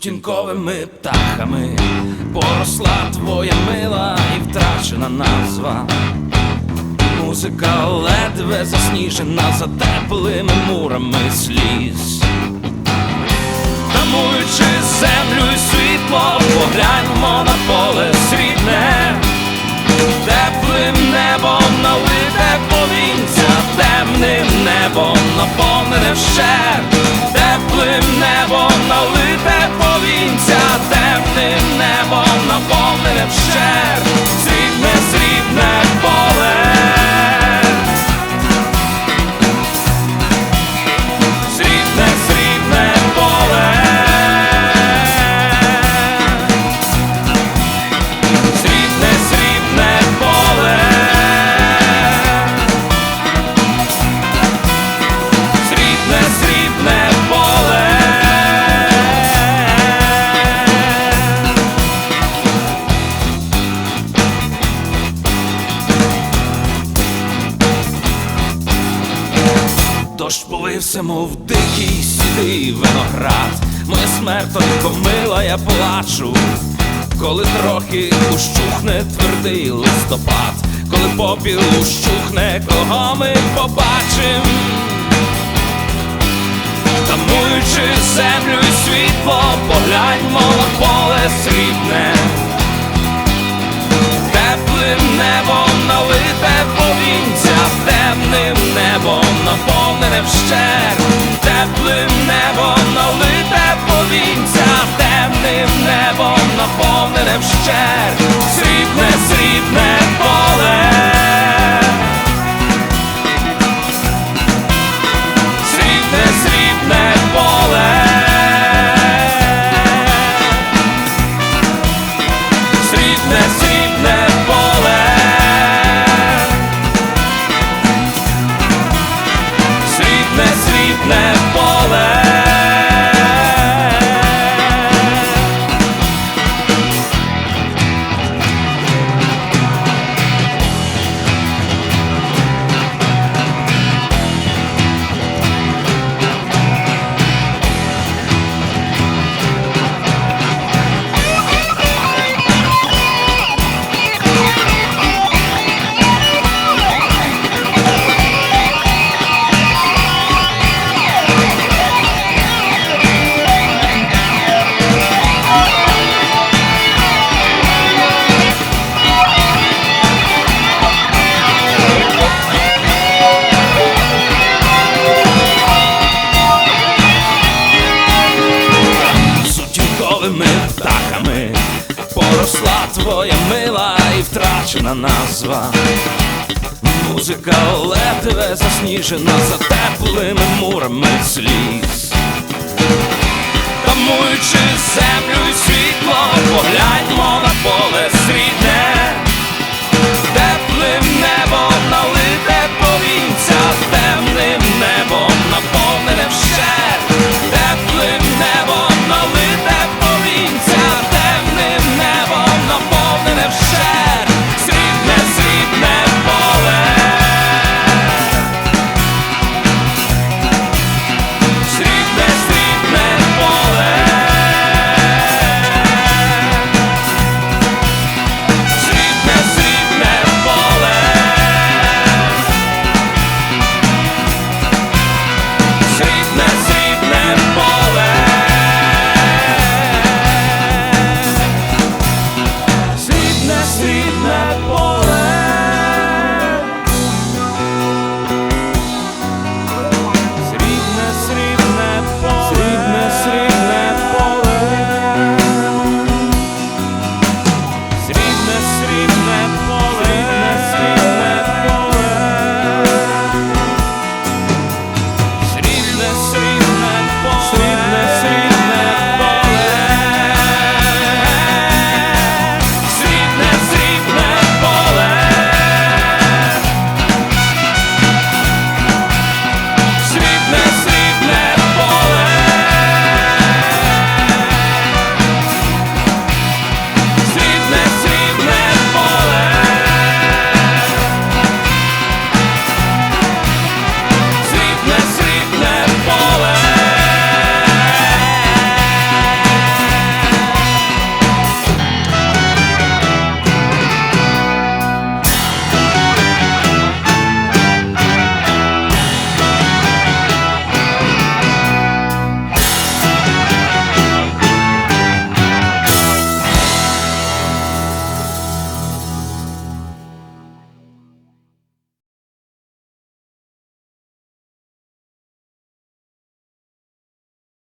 сутінковими птахами поросла твоя мила і втрачена назва. Музика ледве засніжена за теплими мурами сліз. Тамуючи землю і світло, погляньмо на поле срібне, теплим небом налите повінця, темним небом наповнене вщер, наповнене Дощ полився, мов дикий сідий виноград. Моя смертонько мила, я плачу, коли трохи ущухне твердий листопад, коли попіл ущухне, кого ми побачим, тамуючи землю і світло, погляньмо на поле срібне. Теплим небом налите повінця, темним небом наповнене вщер, теплим небом налите повінця, темним небом наповнене вщер, срібне, срібне поле. Срібне, срібне поле. Срібне Сутінковими птахами поросла твоя мила і втрачена назва. Музика ледве засніжена за теплими мурами сліз. Тамуючи землю і світло, погляньмо